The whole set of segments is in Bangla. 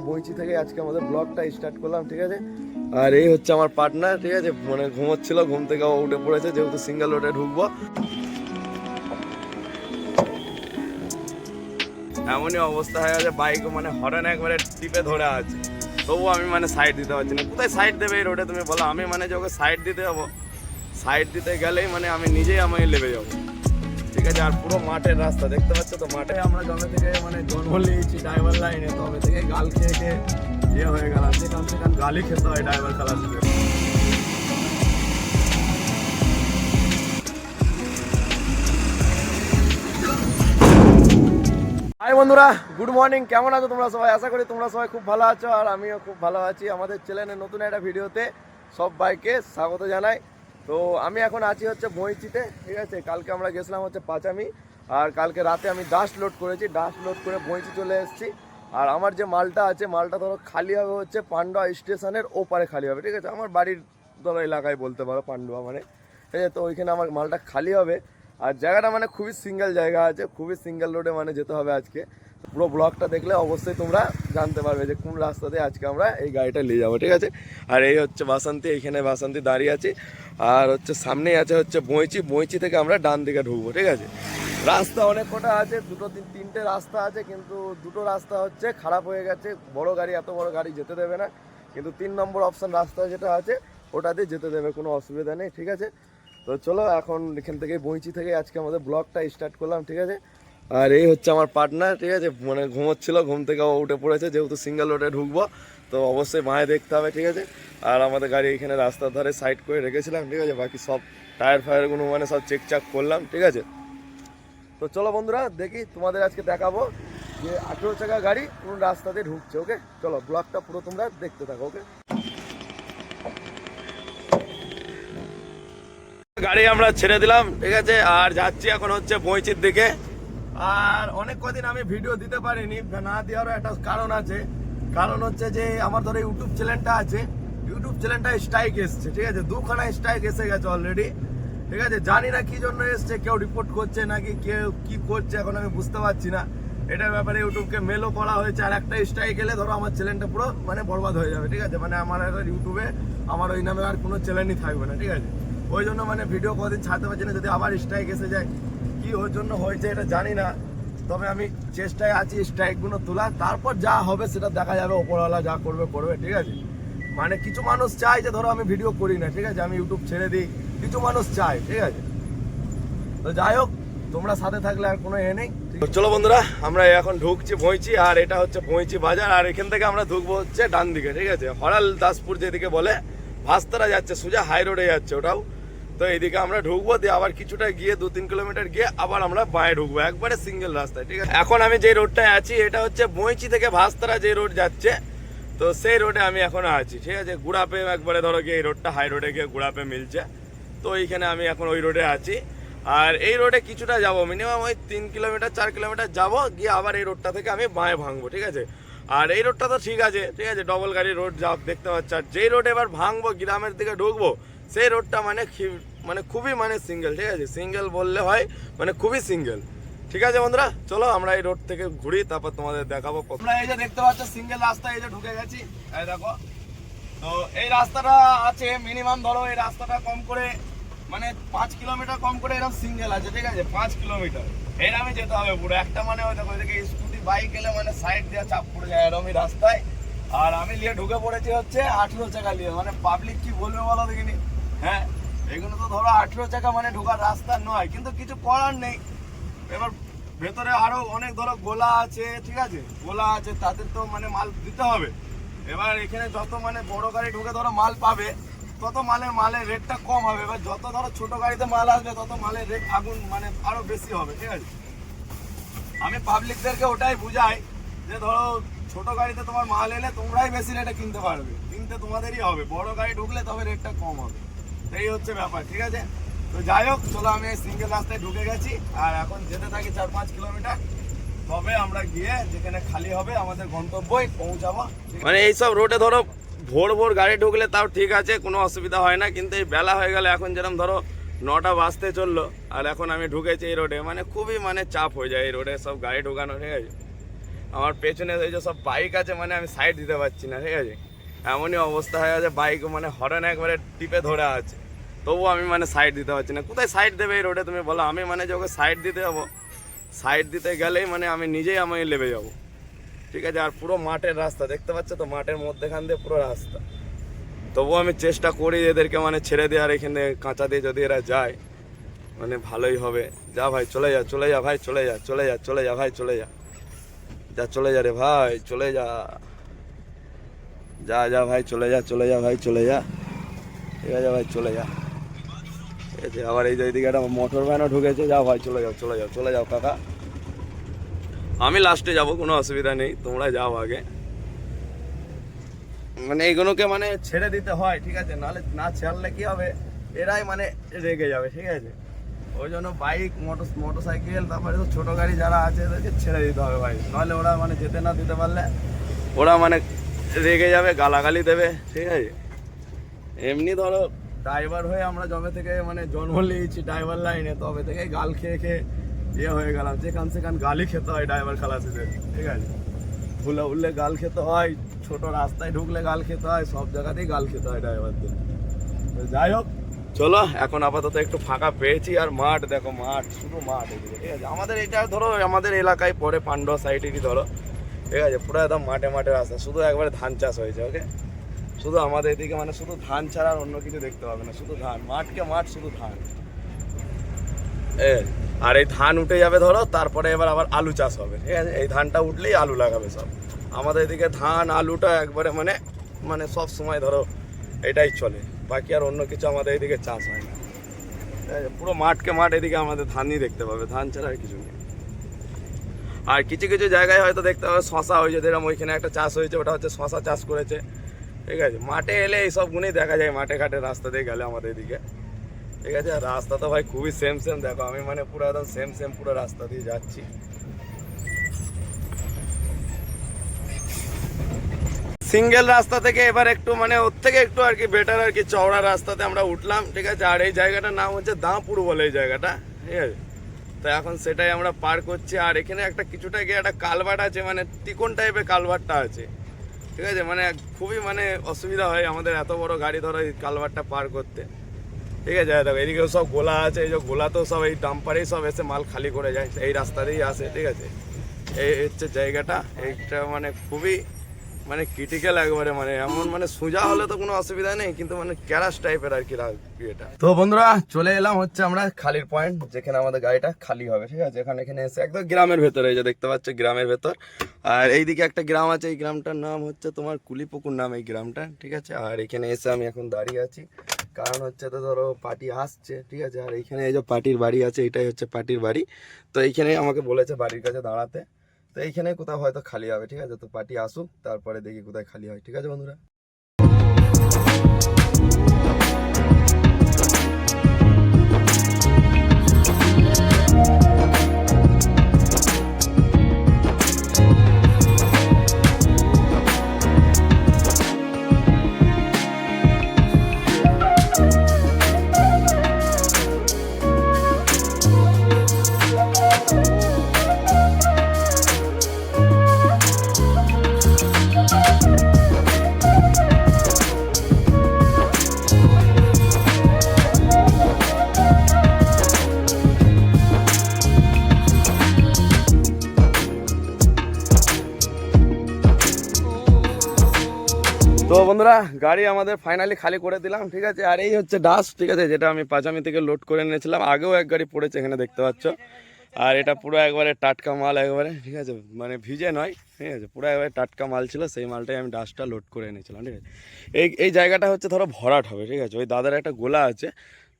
বইচি থেকে আজকে আমাদের ব্লগটা স্টার্ট করলাম, ঠিক আছে? আর এই হচ্ছে আমার পার্টনার, ঠিক আছে? মানে ঘুমোচ্ছিল, ঘুম থেকে উঠে পড়েছে, যেহেতু সিঙ্গেল রোডে ঢুকবো। এমনই অবস্থা হয়ে গেছে বাইক মানে হরেন একবারে টিপে ধরে আছে। তবুও আমি মানে সাইড দিতে পারছি না। কোথায় সাইড দেবে এই রোডে তুমি বলো? আমি মানে যে ওকে সাইড দিতে যাব সাইড দিতে গেলেই মানে আমি নিজেই আমি লেবে যাব। ঠিক আছে, আর পুরো মাঠের রাস্তা, দেখতে পাচ্ছ তো মাঠে? আমরা জমে থেকে মানে জন্ম নিয়েছি ড্রাইভার লাইনে তবে থেকে গাল খেয়ে খেয়ে ইয়ে হয়ে গেলাম। যেখান সেখান গালই খেতে হয় ড্রাইভার খেলার হাই বন্ধুরা গুড মর্নিং কেমন আছো তোমরা সবাই? আশা করি তোমরা সবাই খুব ভালো আছো, আর আমিও খুব ভালো আছি। আমাদের চ্যানেলের নতুন একটা ভিডিওতে সব বাইকে স্বাগত জানাই। তো আমি এখন আছি হচ্ছে বইচিতে ঠিক আছে? কালকে আমরা গেছিলাম হচ্ছে পাঁচামি, আর কালকে রাতে আমি ডাস্ট লোড করেছি ডাস্ট লোড করে বইচি চলে এসেছি। আর আমার যে মালটা আছে, মালটা ধরো খালি হবে হচ্ছে পান্ডুয়া স্টেশনের ওপারে খালি হবে, ঠিক আছে? আমার বাড়ির ধরো এলাকায় বলতে পারো পান্ডুয়া মানে ঠিক আছে? তো ওইখানে আমার মালটা খালি হবে। আর জায়গাটা মানে খুবই সিঙ্গেল জায়গা আছে, খুবই সিঙ্গেল রোডে মানে যেতে হবে আজকে। পুরো ব্লগটা দেখলে অবশ্যই তোমরা জানতে পারবে যে কোন রাস্তা দিয়ে আজকে আমরা এই গাড়িটা নিয়ে যাব, ঠিক আছে? আর এই হচ্ছে বাসন্তী, এইখানে বাসন্তী দাঁড়িয়ে আছি। আর হচ্ছে সামনেই আছে হচ্ছে বইচি বইচি থেকে আমরা ডান দিকে ঢুকবো, ঠিক আছে? রাস্তা অনেক কটা আছে, দুটো তিন, তিনটে রাস্তা আছে, কিন্তু দুটো রাস্তা হচ্ছে খারাপ হয়ে গেছে। বড় গাড়ি, এত বড় গাড়ি যেতে দেবে না। কিন্তু তিন নম্বর অপশন রাস্তা যেটা আছে, ওটা দিয়ে যেতে দেবে, কোনো অসুবিধা নেই, ঠিক আছে? তো চলো এখন এখান থেকে বইচি থেকে আজকে আমাদের ব্লগটা স্টার্ট করলাম, ঠিক আছে? আর এই হচ্ছে আমার পার্টনার ঠিক আছে? মানে ঘুমোচ্ছিল, ঘুম থেকে উঠে পড়েছে, যেহেতু সিঙ্গেল রোডে ঢুকবো, তো অবশ্যই মায়ে দেখতে হবে, ঠিক আছে? আর আমাদের গাড়ি এখানে রাস্তার ধারে সাইড করে রেখেছিলাম, ঠিক আছে? বাকি সব টায়ার ফায়ারগুলো মানে সব চেক চাক করলাম, ঠিক আছে? তো চলো বন্ধুরা, দেখি তোমাদের আজকে দেখাবো যে আঠেরো চাকা গাড়ি কোন রাস্তাতে ঢুকছে ওকে চলো ব্লগটা পুরো তোমরা দেখতে থাকো ওকে গাড়ি আমরা ছেড়ে দিলাম, ঠিক আছে? আর যাচ্ছি এখন হচ্ছে বইচির দিকে। আর অনেক কদিন আমি ভিডিও দিতে পারিনি, না দেওয়ারও একটা কারণ আছে। কারণ হচ্ছে যে, আমার ধরো ইউটিউব চ্যানেলটা আছে ইউটিউব চ্যানেলটা স্ট্রাইক এসছে, ঠিক আছে? দুখানা স্ট্রাইক এসে গেছে অলরেডি ঠিক আছে? জানি না কি জন্য এসছে, কেউ রিপোর্ট করছে নাকি, কেউ কি করছে, এখন আমি বুঝতে পারছি না। এটার ব্যাপারে ইউটিউবকে মেলও করা হয়েছে, আর একটা স্ট্রাইক এলে ধরো আমার চ্যানেলটা পুরো মানে বরবাদ হয়ে যাবে, ঠিক আছে? মানে আমার ইউটিউবে আমার ওই নামে আর কোনো চ্যানেলই থাকবে না, ঠিক আছে? ওই জন্য মানে ভিডিও কদিন ছাড়তে পারছি না, যদি আবার স্ট্রাইক এসে যায় ওর জন্য হয়েছে, এটা জানি না। তবে আমি চেষ্টায় আছি স্ট্রাইকগুলো তোলা তারপর যা হবে সেটা দেখা যাবে, ওপরওয়ালা যা করবে করবে, ঠিক আছে? মানে কিছু মানুষ চায় যে, ধরো আমি ভিডিও করি না, ঠিক আছে? আমি ইউটিউব ছেড়ে দিই, কিছু মানুষ চায়, ঠিক আছে? তো যাই হোক, তোমরা সাথে থাকলে আর কোনো এ নেই চলো বন্ধুরা, আমরা এখন ঢুকছি, ভইচি, আর এটা হচ্ছে ভইচি বাজার, আর এখান থেকে আমরা ঢুকবো হচ্ছে ডান দিকে ঠিক আছে? হরাল দাসপুর যেদিকে বলে, ভাস্তারা যাচ্ছে, সোজা হাই রোডে যাচ্ছে, ওটাও। তো এইদিকে আমরা ঢুকবো, দিয়ে আবার কিছুটা গিয়ে দু তিন কিলোমিটার গিয়ে আবার আমরা বাঁয়ে ঢুকবো, একবারে সিঙ্গেল রাস্তায়, ঠিক আছে? এখন আমি যে রোডটায় আছি, এটা হচ্ছে বইচি থেকে ভাস্তারা যে রোড যাচ্ছে, তো সেই রোডে আমি এখন আছি, ঠিক আছে? গুড়াপে একবারে ধরো গিয়ে এই রোডটা হাই রোডে গিয়ে গুড়াপে মিলছে, তো এইখানে আমি এখন ওই রোডে আছি। আর এই রোডে কিছুটা যাব মিনিমাম ওই তিন কিলোমিটার, চার কিলোমিটার যাব, গিয়ে আবার এই রোডটা থেকে আমি বাঁয়ে ভাঙবো, ঠিক আছে? আর এই রোডটা তো ঠিক আছে ঠিক আছে? ডবল গাড়ি রোড যা দেখতে পাচ্ছি, আর যেই রোডে এবার ভাঙবো, গ্রামের দিকে ঢুকবো সেই রোডটা মানে মানে খুবই মানে সিঙ্গেল ঠিক আছে? সিঙ্গেল বললে হয় মানে খুবই সিঙ্গেল ঠিক আছে বন্ধুরা? চলো আমরা এই রোড থেকে ঘুরি, তারপর তোমাদের দেখাবো আমরা এই যে দেখতে পাচ্ছ সিঙ্গেল রাস্তা এই যে ঢুকে গেছি। এই দেখো। তো এই রাস্তাটা আছে মিনিমাম ধরো এই রাস্তাটা কম করে মানে পাঁচ কিলোমিটার কম করে এরকম সিঙ্গেল আছে, ঠিক আছে? পাঁচ কিলোমিটার। এরমই যেতে হবে পুরো। একটা মানে ওই দেখো, এদিকে স্কুটি বাইক গেলে মানে সাইড দিয়ে চাপ পড়ে যায় এরমই রাস্তায়। আর আমি নিয়ে ঢুকে পড়েছি হচ্ছে আঠেরো চাকা নিয়ে। মানে পাবলিক কি বলবে বলো দেখিনি। হ্যাঁ এগুলো তো ধরো আঠেরো চাকা মানে ঢোকার রাস্তা নয়, কিন্তু কিছু করার নেই। এবার ভেতরে আরও অনেক ধরো গোলা আছে, ঠিক আছে? গোলা আছে, তাদের তো মানে মাল দিতে হবে। এবার এখানে যত মানে বড় গাড়ি ঢুকে ধরো মাল পাবে, তত মালের মালের রেটটা কম হবে। এবার যত ধরো ছোট গাড়িতে মাল আসবে, তত মালের রেট আগুন মানে আরও বেশি হবে, ঠিক আছে? আমি পাবলিকদেরকে ওটাই বুঝাই যে ধরো ছোট গাড়িতে তোমার মাল এলে তোমরাই বেশি রেটে কিনতে পারবে। কিনতে তোমাদেরই হবে। বড় গাড়ি ঢুকলে তবে রেটটা কম হবে। এই হচ্ছে ব্যাপার, ঠিক আছে? তো যাই হোক, চলো আমি সিঙ্গেল রাস্তায় ঢুকে গেছি। আর এখন যেতে থাকি চার পাঁচ কিলোমিটার। তবে আমরা গিয়ে যেখানে খালি হবে, আমাদের গন্তব্যই পৌঁছাবো মানে এইসব রোডে ধরো, ভোর ভোর গাড়ি ঢুকলে তাও ঠিক আছে, কোনো অসুবিধা হয় না। কিন্তু এই বেলা হয়ে গেলে এখন যেরকম ধরো নটা বাজতে চলল, আর এখন আমি ঢুকেছি এই রোডে। মানে খুবই মানে চাপ হয়ে যায় এই রোডে সব গাড়ি ঢুকানো, ঠিক আছে? আমার পেছনে এই যে সব বাইক আছে মানে আমি সাইড দিতে পারছি না, ঠিক আছে? এমনই অবস্থা হয়ে আছে বাইক মানে হরেন একবারে টিপে ধরে আছে। তবুও আমি মানে সাইড দিতে পারছি না। কোথায় সাইড দেবে এই রোডে তুমি বলো? আমি মানে যে ওকে সাইড দিতে যাব সাইড দিতে গেলেই মানে আমি নিজেই আমি লেবে যাব। ঠিক আছে, আর পুরো মাঠের রাস্তা, দেখতে পাচ্ছ তো, মাঠের মধ্যেখান দিয়ে পুরো রাস্তা। তবুও আমি চেষ্টা করি এদেরকে মানে ছেড়ে দেওয়ার, এখানে কাঁচা দিয়ে যদি এরা যায় মানে ভালোই হবে। যা ভাই, চলে যা চলে যা ভাই, চলে যা চলে যা চলে যা, ভাই, চলে যা। যা, চলে যা রে ভাই, চলে যা। যা যা ভাই, চলে যা চলে যা ভাই, চলে যা। ঠিক আছে ভাই, চলে যা। ঠিক আছে আবার এই যে এইদিকে একটা মোটর ভ্যানও ঢুকেছে। যাও ভাই, চলে যাও চলে যাও চলে যাও কাকা। আমি লাস্টে যাব, কোনো অসুবিধা নেই। তোমরা যাও আগে। মানে এইগুলোকে মানে ছেড়ে দিতে হয়, ঠিক আছে? নাহলে না ছাড়লে কি হবে? এরাই মানে রেগে যাবে, ঠিক আছে? ওই জন্য বাইক মোটর মোটর সাইকেল তারপরে তো ছোটো গাড়ি যারা আছে, এদেরকে ছেড়ে দিতে হবে ভাই। নাহলে ওরা মানে যেতে না দিতে পারলে, ওরা মানে রেগে যাবে, গালাগালি দেবে। ঠিক আছে? এমনি ধরো ড্রাইভার হয়ে আমরা জবে থেকে মানে জন্ম নিয়েছি ড্রাইভার লাইনে তবে থেকে গাল খেয়ে খেয়ে ইয়ে হয়ে গেলাম। যেখান সেখান গালি খেতে হয় ড্রাইভার খালাসিদের, ঠিক আছে? ভুলে উঠলে গাল খেতে হয়, ছোট রাস্তায় ঢুকলে গাল খেতে হয়, সব জায়গাতেই গাল খেতে হয় ড্রাইভারদের যাই হোক, চলো, এখন আপাতত একটু ফাঁকা পেয়েছি, আর মাঠ দেখো, মাঠ, শুধু মাঠ ঠিক আছে? আমাদের এটা ধরো, আমাদের এলাকায় পরে পান্ডা সাইডেরই ধরো ঠিক আছে পুরো একদম মাঠে মাঠে রাস্তা। শুধু একবারে ধান চাষ হয়েছে ওকে শুধু আমাদের এদিকে মানে শুধু ধান ছাড়া আর অন্য কিছু দেখতে পাবে না শুধু ধান। মাঠকে মাঠ শুধু ধান। এ, আর এই ধান উঠে যাবে ধরো তারপরে এবার আবার আলু চাষ হবে ঠিক আছে? এই ধানটা উঠলেই আলু লাগাবে সব। আমাদের এদিকে ধান আলুটা একবারে মানে মানে সব সময় ধরো এটাই চলে। বাকি আর অন্য কিছু আমাদের এদিকে চাষ হয় না? পুরো মাঠকে মাঠ এদিকে আমাদের ধানই দেখতে পাবে ধান ছাড়া আর কিছু নেই। আর কিছু কিছু জায়গায় হয়তো দেখতে হবে শশা হয়েছে, যেরকম ওইখানে একটা চাষ হয়েছে, ওটা হচ্ছে শশা চাষ করেছে। ঠিক আছে, মাঠে এলে এইসব গুণই দেখা যায়, মাঠে ঘাটে রাস্তা দিয়ে গেলে আমাদের এদিকে। ঠিক আছে, আর রাস্তা তো ভাই খুবই সেম সেম দেখো আমি মানে পুরো একদম সেম সেম পুরো রাস্তা দিয়ে যাচ্ছি। সিঙ্গেল রাস্তা থেকে এবার একটু মানে ওর থেকে একটু আর কি বেটার আর কি চওড়া রাস্তাতে আমরা উঠলাম, ঠিক আছে? আর এই জায়গাটার নাম হচ্ছে দাঁপুর বলে এই জায়গাটা, ঠিক আছে? তো এখন সেটাই আমরা পার করছি। আর এখানে একটা কিছুটা গিয়ে একটা কালভার্ট আছে মানে তিকোন টাইপের কালভার্টটা আছে। ঠিক আছে? মানে খুবই মানে অসুবিধা হয় আমাদের এত বড় গাড়ি ধরো এই কালভার্টটা পার করতে। ঠিক আছে? দেখো, এদিকেও সব গোলা আছে, এই যে গোলা তো সব, এই ডাম্পারেই সব এসে মাল খালি করে যায়, এই রাস্তা দিয়েই আসে। ঠিক আছে? এই হচ্ছে জায়গাটা। এইটা মানে খুবই মানে ক্রিটিক্যাল একবারে মানে এমন মানে সোজা হলে তো কোনো অসুবিধা নেই, কিন্তু মানে ক্যারাস টাইপের আর কি রাগ- এটা তো বন্ধুরা, চলে এলাম হচ্ছে আমরা খালির পয়েন্ট যেখানে আমাদের গাড়িটা খালি হবে, ঠিক আছে? এখানে এখানে এসে একদম গ্রামের ভেতরে, এই যে দেখতে পাচ্ছ গ্রামের ভেতর। আর এইদিকে একটা গ্রাম আছে, এই গ্রামটার নাম হচ্ছে তোমার কুলিপুকুর নাম এই গ্রামটা, ঠিক আছে? আর এখানে এসে আমি এখন দাঁড়িয়ে আছি। কারণ হচ্ছে তো ধরো পার্টি আসছে, ঠিক আছে? আর এইখানে এই যে পার্টির বাড়ি আছে, এটাই হচ্ছে পার্টির বাড়ি। তো এইখানে আমাকে বলেছে বাড়ির কাছে দাঁড়াতে। তো এইখানে কোথাও হয়তো খালি হবে, ঠিক আছে? তো পার্টি আসুক, তারপরে দেখি কোথায় খালি হয়, ঠিক আছে বন্ধুরা? তো বন্ধুরা, গাড়ি আমাদের ফাইনালি খালি করে দিলাম, ঠিক আছে? আর এই হচ্ছে ডাস্ট ঠিক আছে? যেটা আমি পাঁচামি থেকে লোড করে এনেছিলাম। আগেও এক গাড়ি পড়েছে এখানে, দেখতে পাচ্ছ? আর এটা পুরো একবারে টাটকা মাল, একবারে, ঠিক আছে? মানে ভিজে নয়, ঠিক আছে? পুরো একবারে টাটকা মাল ছিল, সেই মালটাই আমি ডাস্টটা লোড করে এনেছিলাম, ঠিক আছে? এই এই জায়গাটা হচ্ছে ধরো ভরাট হবে, ঠিক আছে? ওই দাদার একটা গোলা আছে,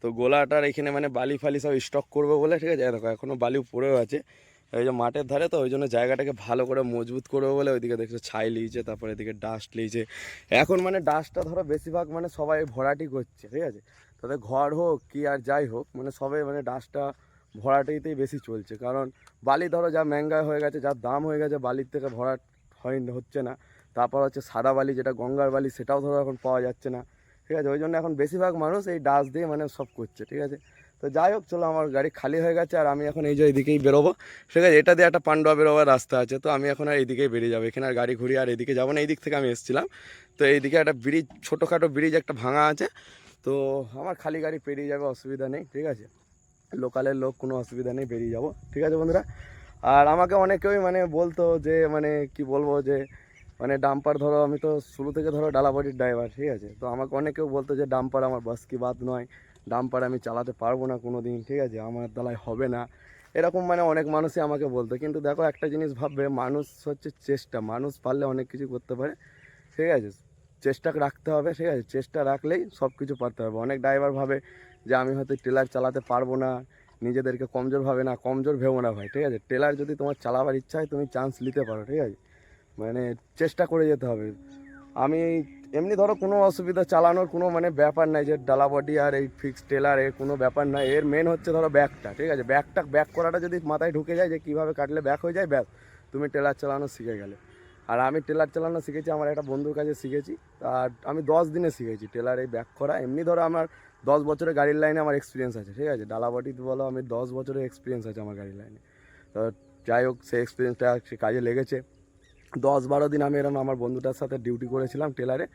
তো গোলাটার এখানে মানে বালি ফালি সব স্টক করবে বলে, ঠিক আছে? দেখো এখনও বালি পড়েও আছে। এই যে মাঠের ধারে তো, ওই জন্য জায়গাটাকে ভালো করে মজবুত করবে বলে ওইদিকে দেখছ ছাই লিয়েছে, তারপরে এদিকে ডাস্ট লিয়েছে। এখন মানে ডাস্টটা ধরো বেশিরভাগ মানে সবাই ভরাটি করছে, ঠিক আছে? তাদের ঘর হোক কি আর যাই হোক মানে সবাই মানে ডাস্টটা ভরাটিতেই বেশি চলছে। কারণ বালি ধরো যা ম্যাঙ্গা হয়ে গেছে, যার দাম হয়ে গেছে বালির থেকে ভরাট হয়, হচ্ছে না। তারপর হচ্ছে সাদা বালি, যেটা গঙ্গার বালি, সেটাও ধরো এখন পাওয়া যাচ্ছে না, ঠিক আছে? ওই জন্য এখন বেশিরভাগ মানুষ এই ডাস্ট দিয়ে মানে সব করছে, ঠিক আছে? তো যাই হোক, চলো আমার গাড়ি খালি হয়ে গেছে আর আমি এখন এই যে এইদিকেই বেরোবো। ঠিক আছে, এটা দিয়ে একটা পান্ডুয়া বেরোবার রাস্তা আছে, তো আমি এখন আর এইদিকেই বেরিয়ে যাব। এখানে আর গাড়ি ঘুরি আর এদিকে যাব না এই দিক থেকে আমি এসেছিলাম। তো এইদিকে একটা ব্রিজ ছোটোখাটো ব্রিজ একটা ভাঙা আছে। তো আমার খালি গাড়ি পেরিয়ে যাবে, অসুবিধা নেই, ঠিক আছে? লোকালের লোক, কোনো অসুবিধা নেই, বেরিয়ে যাব, ঠিক আছে বন্ধুরা? আর আমাকে অনেকেই মানে বলতো যে মানে কি বলব যে মানে ডাম্পার ধরো, আমি তো শুরু থেকে ধরো, ডালাবাড়ির ড্রাইভার ঠিক আছে? তো আমাকে অনেকেও বলতো যে, ডাম্পার আমার বাস কি বাদ নয়। ডাম্পার আমি চালাতে পারব না কোনো দিন ঠিক আছে? আমার দ্বারাই হবে না। এরকম মানে অনেক মানুষই আমাকে বলতো। কিন্তু দেখো, একটা জিনিস ভাববে, মানুষ হচ্ছে চেষ্টা। মানুষ পারলে অনেক কিছু করতে পারে, ঠিক আছে? চেষ্টা রাখতে হবে, ঠিক আছে? চেষ্টা রাখলেই সব কিছু পারতে হবে অনেক ড্রাইভার ভাবে যে, আমি হয়তো টেলার চালাতে পারব না। নিজেদেরকে কমজোর ভাবে না, কমজোর ভেবো না ভাই, ঠিক আছে? টেলার যদি তোমার চালাবার ইচ্ছা হয়, তুমি চান্স নিতে পারো, ঠিক আছে? মানে চেষ্টা করে যেতে হবে। আমি এমনি ধরো কোনো অসুবিধা চালানোর কোনো মানে ব্যাপার নাই যে ডালা বডি আর এই ফিক্স টেলার এর কোনো ব্যাপার নাই। এর মেন হচ্ছে ধরো ব্যাকটা ঠিক আছে? ব্যাকটা ব্যাক করাটা যদি মাথায় ঢুকে যায় যে কীভাবে কাটলে ব্যাক হয়ে যায়, ব্যাস, তুমি টেলার চালানো শিখে গেলে। আর আমি টেলার চালানো শিখেছি, আমার একটা বন্ধুর কাছে শিখেছি। আর আমি দশ দিনে শিখেছি টেলার এই ব্যাক করা এমনি ধরো আমার দশ বছরের গাড়ির লাইনে আমার এক্সপিরিয়েন্স আছে, ঠিক আছে? ডালাবাটিতে বলো, আমি দশ বছরের এক্সপিরিয়েন্স আছে আমার গাড়ির লাইনে তো যাই হোক, সেই এক্সপিরিয়েন্সটা কাজে লেগেছে। দশ বারো দিন আমি এরকম আমার বন্ধুটার সাথে ডিউটি করেছিলাম টেলারে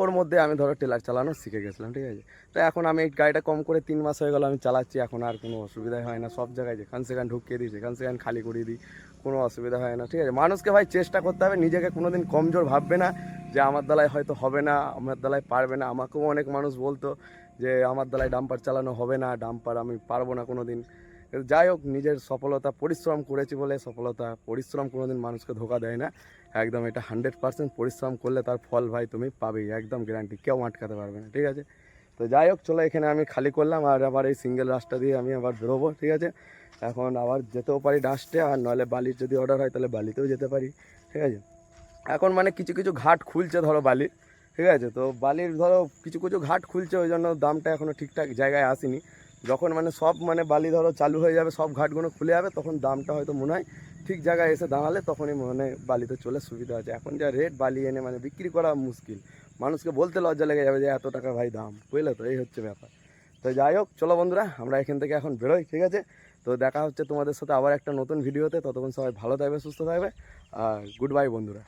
ওর মধ্যে আমি ধরো টেলার চালানো শিখে গেছিলাম, ঠিক আছে? তো এখন আমি এই গাড়িটা কম করে তিন মাস হয়ে গেল আমি চালাচ্ছি, এখন আর কোনো অসুবিধাই হয় না। সব জায়গায় যেখান সেখান ঢুকিয়ে দিই সেখান সেখান খালি করিয়ে দিই, কোনো অসুবিধা হয় না, ঠিক আছে? মানুষকে ভাই চেষ্টা করতে হবে, নিজেকে কোনো দিন কমজোর ভাববে না যে আমার দ্বারাই হয়তো হবে না, আমার দ্বারাই পারবে না। আমাকেও অনেক মানুষ বলতো যে আমার দ্বারাই ডাম্পার চালানো হবে না ডাম্পার আমি পারব না কোনো দিন যাই হোক, নিজের সফলতা, পরিশ্রম করেছি বলে সফলতা, পরিশ্রম কোনোদিন মানুষকে ধোকা দেয় না। একদম এটা হান্ড্রেড পার্সেন্ট পরিশ্রম করলে তার ফল ভাই তুমি পাবেই, একদম গ্যারান্টি কেউ আটকাতে পারবে না, ঠিক আছে? তো যাই হোক, চলো এখানে আমি খালি করলাম, আর আবার এই সিঙ্গেল রাস্তা দিয়ে আমি আবার বেরোবো, ঠিক আছে? এখন আবার যেতেও পারি ডাস্টে আর নইলে বালির যদি অর্ডার হয়, তাহলে বালিতেও যেতে পারি, ঠিক আছে? এখন মানে কিছু কিছু ঘাট খুলছে, ধরো বালির ঠিক আছে? তো বালির ধরো কিছু কিছু ঘাট খুলছে, ওই জন্য দামটা এখনও ঠিকঠাক জায়গায় আসেনি। যখন মানে সব মানে বালি ধরো চালু হয়ে যাবে, সব ঘাটগুলো খুলে যাবে, তখন দামটা হয়তো মনে হয় ঠিক জায়গায় এসে দাঁড়ালে তখনই মানে বালিতে চলে সুবিধা আছে। এখন যা রেট বালি এনে মানে বিক্রি করা মুশকিল। মানুষকে বলতে লজ্জা লেগে যাবে যে, এত টাকা ভাই দাম। বুঝলে তো? এই হচ্ছে ব্যাপার। তো যাই হোক, চলো বন্ধুরা, আমরা এখান থেকে এখন বেরোই, ঠিক আছে? তো দেখা হচ্ছে তোমাদের সাথে আবার একটা নতুন ভিডিওতে ততক্ষণ সবাই ভালো থাকবে, সুস্থ থাকবে, আর গুড বাই বন্ধুরা।